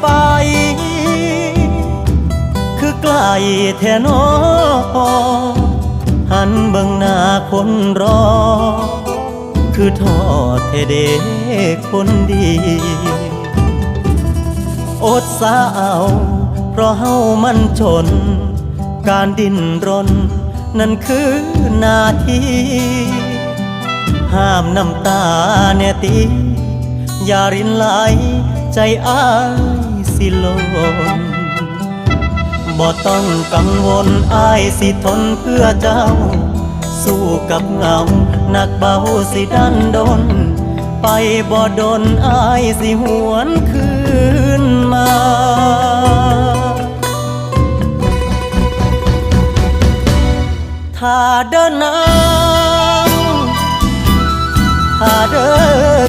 ไป คือไกลแท่นอหันเบิ่งหน้าคนรอ คือทอดเทเดคนดี อดสาเอาเพราะเฮามันชน การดิ้นรน นั่นคือหน้าที่ห้ามน้ำตาเนยตีอย่ารินไหลใจอ้าย สิลนบ่ต้องกังวลอายสิทนเพื่อเจ้า สู้กับเงาหนักเบาสิดันดน ไปบ่ดนอายสิหวนคืนมาถ้าเดินนา